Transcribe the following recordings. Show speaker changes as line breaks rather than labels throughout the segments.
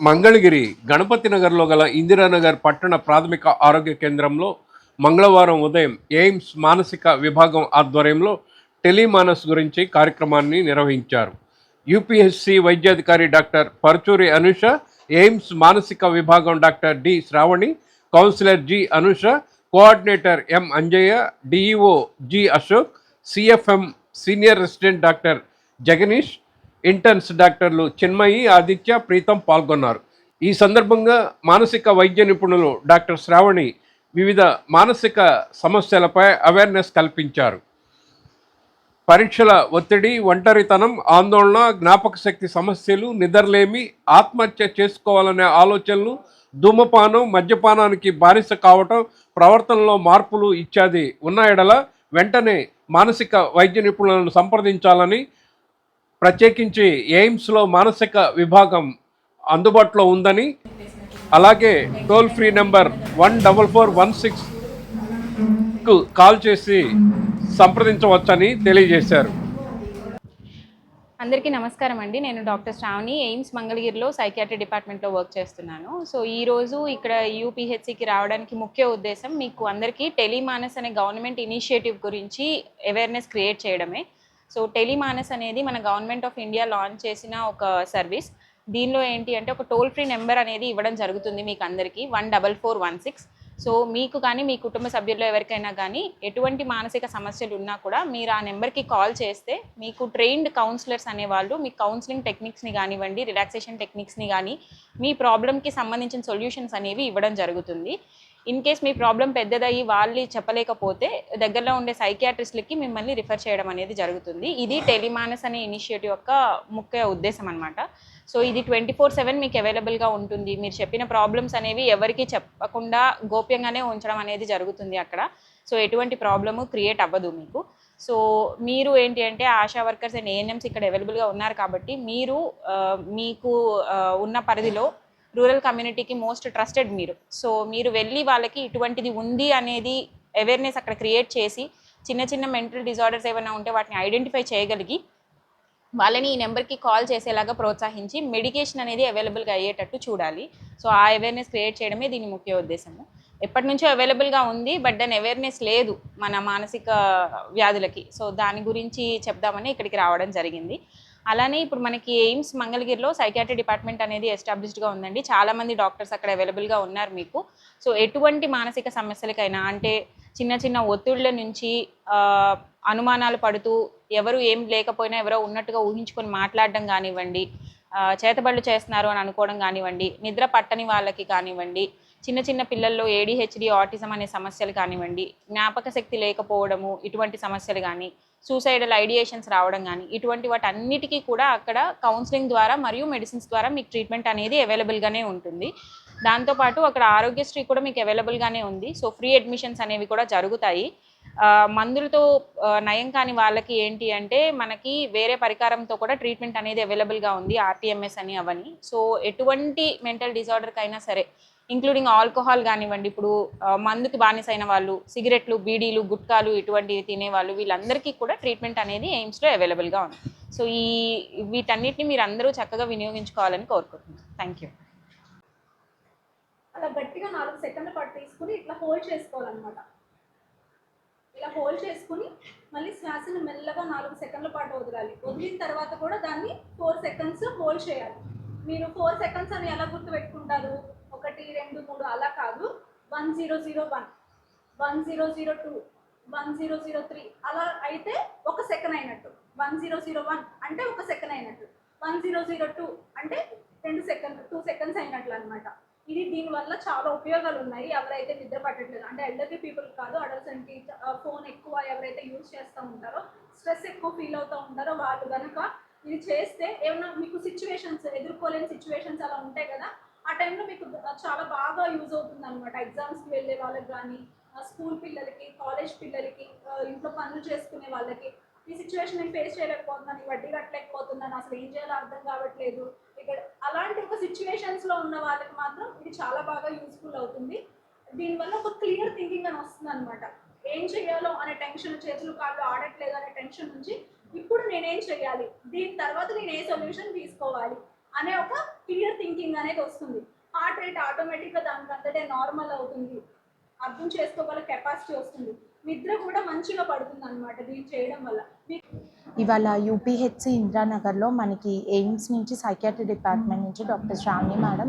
మంగళగిరి గణపతి నగర్లో గల ఇందిరానగర్ పట్టణ ప్రాథమిక ఆరోగ్య కేంద్రంలో మంగళవారం ఉదయం ఎయిమ్స్ మానసిక విభాగం ఆధ్వర్యంలో టెలిమానస్ గురించి కార్యక్రమాన్ని నిర్వహించారు. యూపీఎస్సి వైద్యాధికారి డాక్టర్ పరచూరి అనుష ఎయిమ్స్ మానసిక విభాగం doctor D Shravani counsellor G Anusha coordinator M Anjaiah DEO G Ashok CFM senior resident doctor Jaganish interns డాక్టర్లు చిన్మయి ఆదిత్య ప్రీతం పాల్గొన్నారు. ఈ సందర్భంగా మానసిక వైద్య నిపుణులు డాక్టర్ శ్రావణి వివిధ మానసిక సమస్యలపై అవేర్నెస్ కల్పించారు. పరీక్షల ఒత్తిడి ఒంటరితనం ఆందోళన జ్ఞాపక శక్తి సమస్యలు నిద్రలేమి ఆత్మహత్య చేసుకోవాలనే ఆలోచనలు ధూమపానం మద్యపానానికి బానిస కావటం ప్రవర్తనలో మార్పులు ఇత్యాది ఉన్న ఎడల వెంటనే మానసిక వైద్య నిపుణులను సంప్రదించాలని ప్రత్యేకించి ఎయిమ్స్లో మానసిక విభాగం అందుబాటులో ఉందని అలాగే toll free number one double four one సిక్స్కు call చేసి సంప్రదించవచ్చని తెలియజేశారు.
అందరికీ నమస్కారం అండి. నేను డాక్టర్ శ్రావణి ఎయిమ్స్ మంగళగిరిలో సైకియాట్రీ డిపార్ట్మెంట్లో వర్క్ చేస్తున్నాను. సో ఈ రోజు ఇక్కడ యూపీహెచ్సికి రావడానికి ముఖ్య ఉద్దేశం మీకు అందరికీ టెలిమానస్ అనే గవర్నమెంట్ ఇనిషియేటివ్ గురించి అవేర్నెస్ క్రియేట్ చేయడమే. సో టెలిమానస్ అనేది మన గవర్నమెంట్ ఆఫ్ ఇండియా లాంచ్ చేసిన ఒక సర్వీస్. దీనిలో ఏంటి అంటే ఒక టోల్ ఫ్రీ నెంబర్ అనేది ఇవ్వడం జరుగుతుంది మీకు అందరికీ one double four one six. So మీకు కానీ మీ కుటుంబ సభ్యుల్లో ఎవరికైనా కానీ ఎటువంటి మానసిక సమస్యలు ఉన్నా కూడా మీరు ఆ నెంబర్కి కాల్ చేస్తే మీకు ట్రైన్డ్ కౌన్సిలర్స్ అనేవాళ్ళు మీ కౌన్సిలింగ్ టెక్నిక్స్ని కానివ్వండి రిలాక్సేషన్ టెక్నిక్స్ని కానీ మీ ప్రాబ్లమ్కి సంబంధించిన సొల్యూషన్స్ అనేవి ఇవ్వడం జరుగుతుంది. ఇన్ కేస్ మీ ప్రాబ్లం పెద్దదయ్యి వాళ్ళు చెప్పలేకపోతే దగ్గరలో ఉండే సైకియాట్రిస్ట్లకి మిమ్మల్ని రిఫర్ చేయడం అనేది జరుగుతుంది. ఇది టెలిమానస్ అనే ఇనిషియేటివ్ యొక్క ముఖ్య ఉద్దేశం అనమాట సో ఇది ట్వంటీ ఫోర్ సెవెన్ మీకు అవైలబుల్గా ఉంటుంది. మీరు చెప్పిన ప్రాబ్లమ్స్ అనేవి ఎవరికి చెప్పకుండా గోప్యంగానే ఉంచడం అనేది జరుగుతుంది అక్కడ. సో ఎటువంటి ప్రాబ్లము క్రియేట్ అవ్వదు మీకు. సో మీరు ఏంటి అంటే ఆశా వర్కర్స్ అండ్ ఏఎన్ఎంస్ ఇక్కడ అవైలబుల్గా ఉన్నారు కాబట్టి మీరు మీకు ఉన్న పరిధిలో రూరల్ కమ్యూనిటీకి మోస్ట్ ట్రస్టెడ్ మీరు. సో మీరు వెళ్ళి వాళ్ళకి ఇటువంటిది ఉంది అనేది అవేర్నెస్ అక్కడ క్రియేట్ చేసి చిన్న చిన్న మెంటల్ డిజార్డర్స్ ఏమైనా ఉంటే వాటిని ఐడెంటిఫై చేయగలిగి వాళ్ళని ఈ నెంబర్కి కాల్ చేసేలాగా ప్రోత్సహించి మెడికేషన్ అనేది అవైలబుల్గా అయ్యేటట్టు చూడాలి. సో ఆ అవేర్నెస్ క్రియేట్ చేయడమే దీని ముఖ్య ఉద్దేశము. ఎప్పటి నుంచో అవైలబుల్గా ఉంది బట్ దాని అవేర్నెస్ లేదు మన మానసిక వ్యాధులకి. సో దాని గురించి చెప్దామని ఇక్కడికి రావడం జరిగింది. అలానే ఇప్పుడు మనకి ఎయిమ్స్ మంగళగిరిలో సైకాట్రీ డిపార్ట్మెంట్ అనేది ఎస్టాబ్లిష్డ్గా ఉందండి. చాలామంది డాక్టర్స్ అక్కడ అవైలబుల్గా ఉన్నారు మీకు. సో ఎటువంటి మానసిక సమస్యలకైనా అంటే చిన్న చిన్న ఒత్తిళ్ళ నుంచి అనుమానాలు పడుతూ ఎవరు ఏం లేకపోయినా ఎవరో ఉన్నట్టుగా ఊహించుకొని మాట్లాడడం కానివ్వండి చేతబడులు చేస్తున్నారు అని అనుకోవడం కానివ్వండి నిద్ర పట్టని వాళ్ళకి కానివ్వండి చిన్న చిన్న పిల్లల్లో ఏడిహెచ్డి ఆటిజం అనే సమస్యలు కానివ్వండి జ్ఞాపక శక్తి లేకపోవడము ఇటువంటి సమస్యలు కానీ సూసైడల్ ఐడియేషన్స్ రావడం కానీ ఇటువంటి వాటి అన్నిటికీ కూడా అక్కడ కౌన్సిలింగ్ ద్వారా మరియు మెడిసిన్స్ ద్వారా మీకు ట్రీట్మెంట్ అనేది అవైలబుల్గానే ఉంటుంది. దాంతోపాటు అక్కడ ఆరోగ్యశ్రీ కూడా మీకు అవైలబుల్గానే ఉంది. సో ఫ్రీ అడ్మిషన్స్ అనేవి కూడా జరుగుతాయి. మందులతో నయం కాని వాళ్ళకి ఏంటి అంటే మనకి వేరే పరికారంతో కూడా ట్రీట్మెంట్ అనేది అవైలబుల్గా ఉంది ఆర్టీఎంఎస్ అని అవని. సో ఎటువంటి మెంటల్ డిజార్డర్కైనా అయినా సరే ఇంక్లూడింగ్ ఆల్కహాల్ కానివ్వండి ఇప్పుడు మందుకి బానిసైన వాళ్ళు సిగరెట్లు బీడీలు గుట్కాలు ఇటువంటివి తినేవాళ్ళు వీళ్ళందరికీ కూడా ట్రీట్మెంట్ అనేది ఎయిమ్స్లో అవైలబుల్గా ఉంది. సో ఈ వీటన్నిటిని మీరు అందరూ చక్కగా వినియోగించుకోవాలని కోరుకుంటున్నాను. థ్యాంక్ యూ
అలా గట్టిగా నాలుగు సెకండ్ల పాటు తీసుకుని ఇట్లా హోల్డ్ చేసుకోవాలన్నమాట. ఇలా హోల్డ్ చేసుకుని మళ్ళీ శ్వాసను మెల్లగా నాలుగు సెకండ్ల పాటు వదలాలి. వదిలిన తర్వాత కూడా దాన్ని ఫోర్ సెకండ్స్ హోల్డ్ చేయాలి. మీరు ఫోర్ సెకండ్స్ అని ఎలా గుర్తుపెట్టుకుంటారు? ఒకటి రెండు మూడు అలా కాదు. One zero zero one one zero zero two one zero zero three అలా అయితే ఒక సెకండ్ అయినట్టు. వన్ జీరో జీరో వన్ అంటే ఒక సెకండ్ అయినట్టు. వన్ జీరో జీరో టూ అంటే రెండు సెకండ్ టూ సెకండ్స్ అయినట్లు అనమాట ఇది దీనివల్ల చాలా ఉపయోగాలు ఉన్నాయి. ఎవరైతే నిద్ర పట్టట్లేదు అంటే ఎల్డర్లీ పీపుల్ కాదు అడల్సెంట్కి ఫోన్ ఎక్కువ ఎవరైతే యూజ్ చేస్తూ ఉంటారో స్ట్రెస్ ఎక్కువ ఫీల్ అవుతూ ఉంటారో వాళ్ళు కనుక ఇది చేస్తే ఏమైనా మీకు సిచ్యువేషన్స్ ఎదుర్కోలేని సిచ్యువేషన్స్ అలా ఉంటాయి కదా ఆ టైంలో మీకు చాలా బాగా యూజ్ అవుతుంది అనమాట ఎగ్జామ్స్కి వెళ్ళే వాళ్ళకి కానీ స్కూల్ పిల్లలకి కాలేజ్ పిల్లలకి ఇంట్లో పనులు చేసుకునే వాళ్ళకి ఈ సిచ్యువేషన్ నేను ఫేస్ చేయలేకపోతున్నాను వడ్డీ కట్టలేకపోతున్నాను అసలు ఏం చేయాలో అర్థం కావట్లేదు. ఇక్కడ అలాంటి ఒక సిచ్యువేషన్స్లో ఉన్న వాళ్ళకి మాత్రం ఇది చాలా బాగా యూస్ఫుల్ అవుతుంది. దీనివల్ల ఒక క్లియర్ థింకింగ్ అని వస్తుంది అనమాట ఏం చేయాలో అనే టెన్షన్ చేతులు కాళ్ళు ఆడట్లేదు అనే టెన్షన్ నుంచి ఇప్పుడు నేనేం చేయాలి? దీని తర్వాత నేను ఏ సొల్యూషన్ తీసుకోవాలి? అనే ఒక క్లియర్ థింకింగ్ అనేది వస్తుంది. హార్ట్ రేట్ ఆటోమేటిక్గా దానికి అంతటే నార్మల్ అవుతుంది. అర్థం చేసుకోగల కెపాసిటీ వస్తుంది. నిద్ర కూడా మంచిగా పడుతుంది అనమాట దీన్ని చేయడం వల్ల. మీకు
ఇవాళ యూపీహెచ్సి ఇందిరానగర్లో మనకి ఎయిమ్స్ నుంచి సైకియాట్రీ డిపార్ట్మెంట్ నుంచి doctor Shravani madam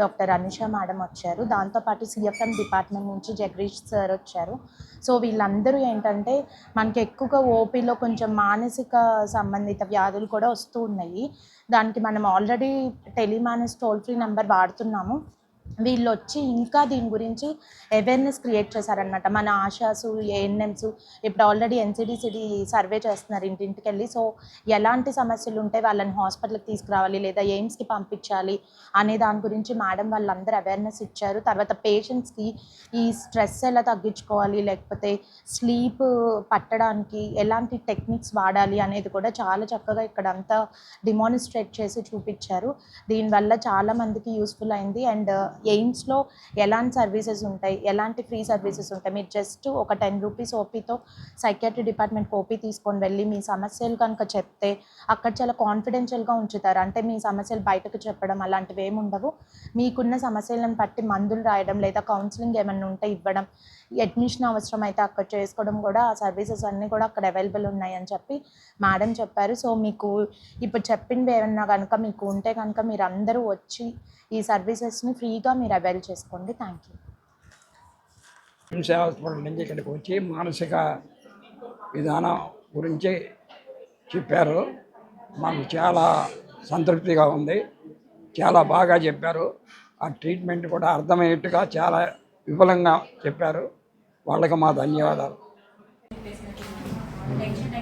doctor Anusha madam వచ్చారు. దాంతోపాటు సిఎఫ్ఎం డిపార్ట్మెంట్ నుంచి జగదీష్ సార్ వచ్చారు. సో వీళ్ళందరూ ఏంటంటే మనకి ఎక్కువగా ఓపీలో కొంచెం మానసిక సంబంధిత వ్యాధులు కూడా వస్తూ ఉన్నాయి. దానికి మనం already Telemanas toll free number వాడుతున్నాము. వీళ్ళు వచ్చి ఇంకా దీని గురించి అవేర్నెస్ క్రియేట్ చేశారనమాట మన ఆశాసు ఏఎన్ఎంస్ ఇప్పుడు ఆల్రెడీ ఎన్సిడిసిడి సర్వే చేస్తున్నారు ఇంటింటికి వెళ్ళి సో ఎలాంటి సమస్యలు ఉంటే వాళ్ళని హాస్పిటల్కి తీసుకురావాలి లేదా ఎయిమ్స్కి పంపించాలి అనే దాని గురించి మేడం వాళ్ళందరూ అవేర్నెస్ ఇచ్చారు. తర్వాత పేషెంట్స్కి ఈ స్ట్రెస్ ఎలా తగ్గించుకోవాలి లేకపోతే స్లీప్ పట్టడానికి ఎలాంటి టెక్నిక్స్ వాడాలి అనేది కూడా చాలా చక్కగా ఇక్కడ అంతా డిమానిస్ట్రేట్ చేసి చూపించారు. దీనివల్ల చాలా మందికి యూస్ఫుల్ అయింది. అండ్ ఎయిమ్స్లో ఎలాంటి సర్వీసెస్ ఉంటాయి? ఎలాంటి ఫ్రీ సర్వీసెస్ ఉంటాయి? మీరు జస్ట్ ఒక టెన్ రూపీస్ ఓపీతో సైకాట్రీ డిపార్ట్మెంట్ ఓపీ తీసుకొని వెళ్ళి మీ సమస్యలు కనుక చెప్తే అక్కడ చాలా కాన్ఫిడెన్షియల్గా ఉంచుతారు. అంటే మీ సమస్యలు బయటకు చెప్పడం అలాంటివి ఏమి ఉండవు. మీకున్న సమస్యలను బట్టి మందులు రాయడం లేదా కౌన్సిలింగ్ ఏమైనా ఉంటే ఇవ్వడం అడ్మిషన్ అవసరం అయితే అక్కడ చేసుకోవడం కూడా ఆ సర్వీసెస్ అన్నీ కూడా అక్కడ అవైలబుల్ ఉన్నాయని చెప్పి మేడం చెప్పారు. సో మీకు ఇప్పుడు చెప్పింది ఏమన్నా కనుక మీకు ఉంటే కనుక మీరు అందరూ వచ్చి ఈ సర్వీసెస్ని ఫ్రీగా మీరు అవైల్ చేసుకోండి. థ్యాంక్ యూ
హాస్పిటల్ నుంచి ఇక్కడికి వచ్చి మానసిక విధానం గురించి చెప్పారు. మాకు చాలా సంతృప్తిగా ఉంది. చాలా బాగా చెప్పారు. ఆ ట్రీట్మెంట్ కూడా అర్థమయ్యేట్టుగా చాలా విపులంగా చెప్పారు. వాళ్ళకి మా ధన్యవాదాలు.
టెన్షన్